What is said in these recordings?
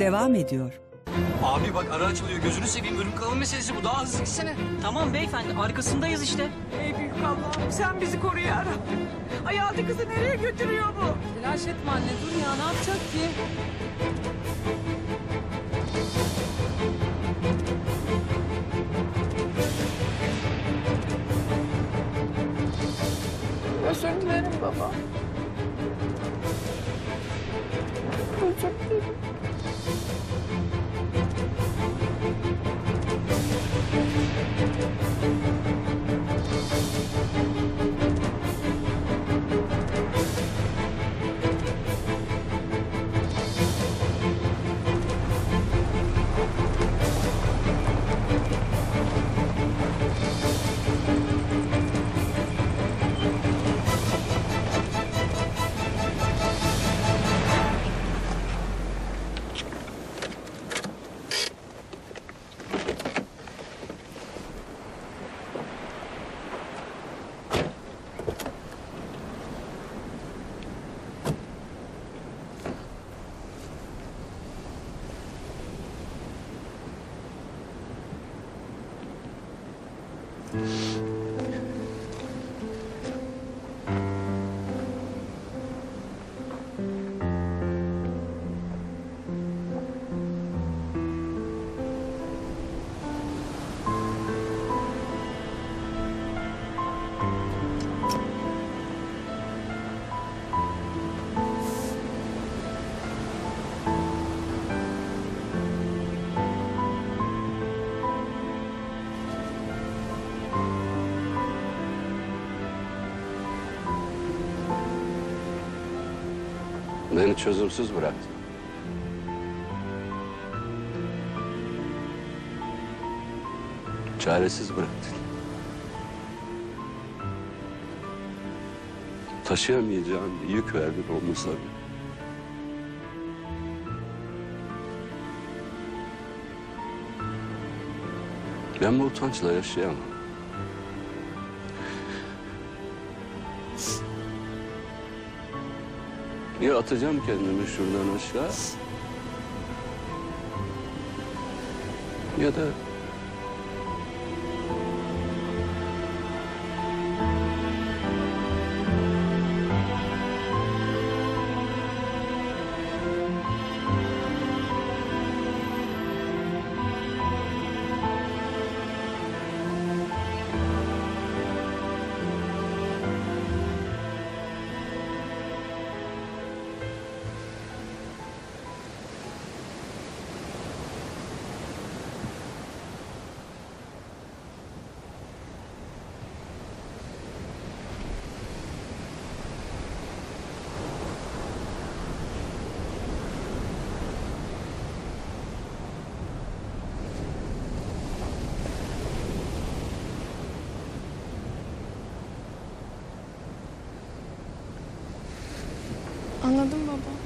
devam ediyor. Abi bak ara açılıyor. Gözünü seveyim. Ölüm kalım meselesi bu. Daha hızlı gitsene. Tamam beyefendi arkasındayız işte. Ey büyük Allah'ım sen bizi koru ya Rabbim. Hayatı kızı nereye götürüyor bu? Telaş etme anne dur ya ne yapacak ki? Özür dilerim baba. Hum. Çözümsüz bıraktın. Çaresiz bıraktın. Taşıyamayacağım bir yük verdin bile. Ben bu utançla yaşayamam. Ya atacağım kendimi şuradan aşağı. Ya da Anladım baba.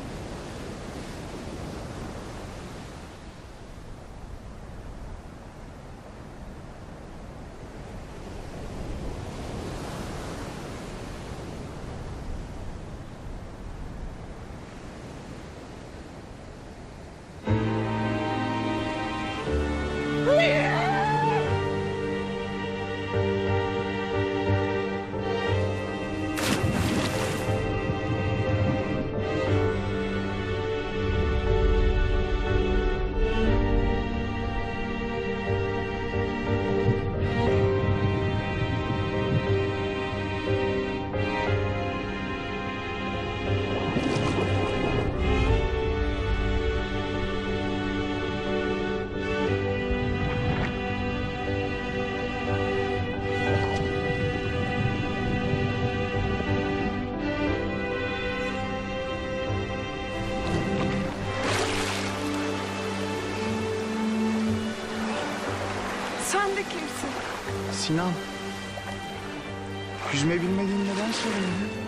Kimsin? Sinan. Yüzme bilmediğin neden söylüyorsun?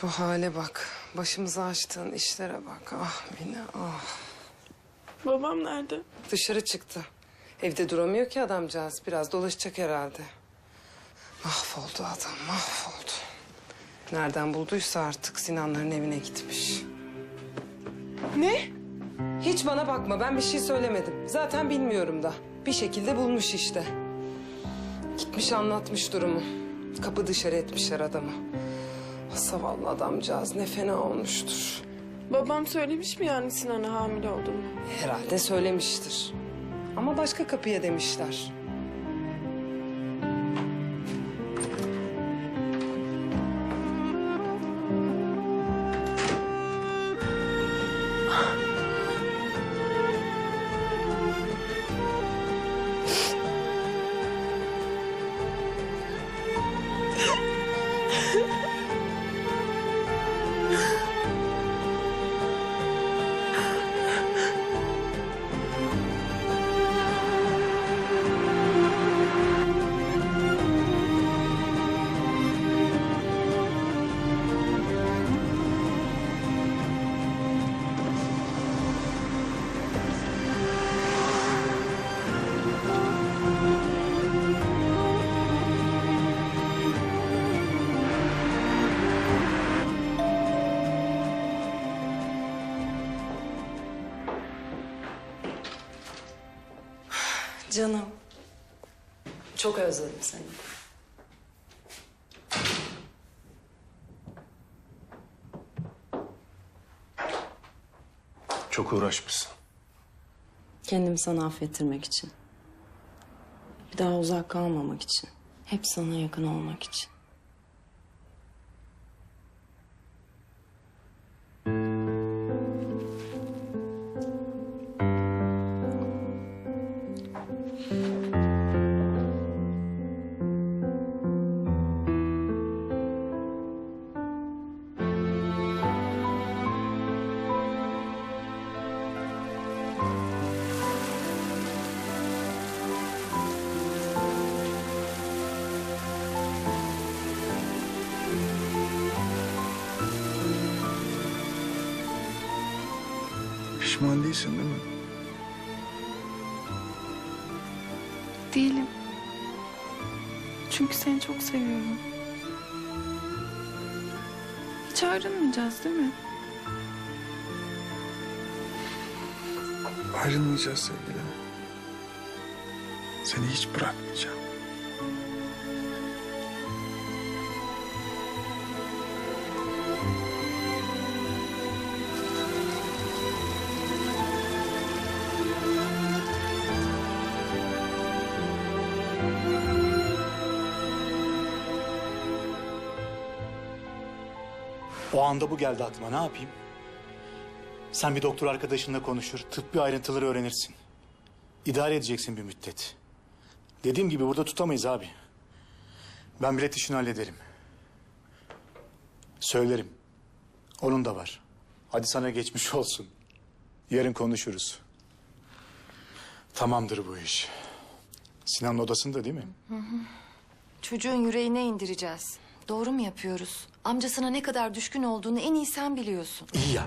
Şu hale bak. Başımıza açtığın işlere bak. Ah Mine ah. Babam nerede? Dışarı çıktı. Evde duramıyor ki adamcağız. Biraz dolaşacak herhalde. Mahvoldu adam mahvoldu. Nereden bulduysa artık Sinanların evine gitmiş. Ne? Hiç bana bakma ben bir şey söylemedim. Zaten bilmiyorum da. Bir şekilde bulmuş işte. Gitmiş anlatmış durumu. Kapı dışarı etmişler adamı. Zavallı adamcağız ne fena olmuştur. Babam söylemiş mi yani Sinan'a hamile olduğunu? Herhalde söylemiştir. Ama başka kapıya demişler. Canım. Çok özledim seni. Çok uğraşmışsın. Kendimi sana affettirmek için. Bir daha uzak kalmamak için. Hep sana yakın olmak için. Pişman değilsin değil mi? Değilim. Çünkü seni çok seviyorum. Hiç ayrılmayacağız değil mi? Ayrılmayacağız sevgilim. Seni hiç bırakmayacağım. O anda bu geldi aklıma. Ne yapayım? Sen bir doktor arkadaşınla konuşur, tıbbi ayrıntıları öğrenirsin. İdare edeceksin bir müddet. Dediğim gibi burada tutamayız abi. Ben bilet işini hallederim. Söylerim. Onun da var. Hadi sana geçmiş olsun. Yarın konuşuruz. Tamamdır bu iş. Sinan'ın odasında değil mi? Çocuğun yüreğine indireceğiz. Doğru mu yapıyoruz? Amcasına ne kadar düşkün olduğunu en iyi sen biliyorsun. İyi ya.